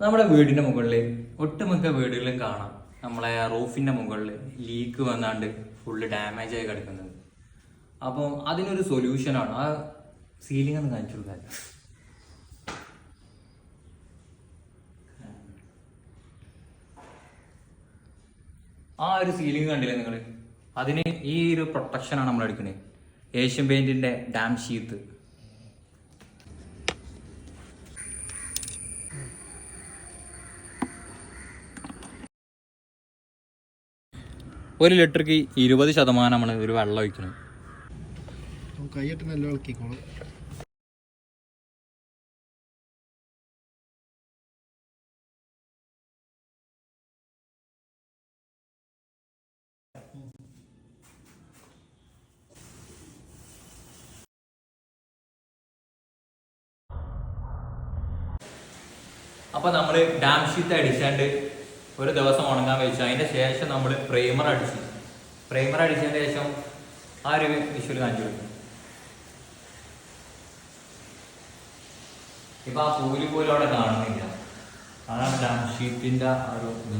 നമ്മുടെ വീടിന്റെ മുകളിൽ ഒട്ടുമിക്ക വീടുകളിലും കാണാം. നമ്മളെ റൂഫിന്റെ മുകളിൽ ലീക്ക് വന്നാണ്ട് ഫുള്ള് ഡാമേജ് ആയി കിടക്കുന്നത്. അപ്പം അതിനൊരു സൊല്യൂഷനാണ് ആ സീലിംഗ് ഒന്ന് കാണിച്ചു കൊടുക്കാൻ ആ ഒരു സീലിംഗ് കണ്ടില്ലേ നിങ്ങൾ അതിന് ഈ ഒരു പ്രൊട്ടക്ഷനാണ് നമ്മൾ എടുക്കുന്നത് ഏഷ്യൻ പെയിന്റിന്റെ ഡാം ഷീത്ത് ഒരു ലിറ്റർക്ക് ഇരുപത് ശതമാനമാണ് ഒരു വെള്ളം ഒഴിക്കുന്നത് കൈയിട്ട് നല്ല ഇളക്കിക്കോളും. അപ്പൊ നമ്മൾ ഡാം ഷീറ്റ് അടിച്ചാണ്ട് ഒരു ദിവസം ഉണങ്ങാൻ വെച്ചു. അതിന് ശേഷം നമ്മൾ പ്രൈമർ അടിച്ചു. പ്രൈമർ അടിച്ചതിന് ശേഷം ആ ഒരു വിഷ്വൽ കാണിച്ചു കൊടുക്കും ഇപ്പൊ ആ പൂൽ പോലും അവിടെ കാണുന്നില്ല. അതാണ് ഡാം ഷീറ്റിന്റെ ആ ഒരു ഇത്.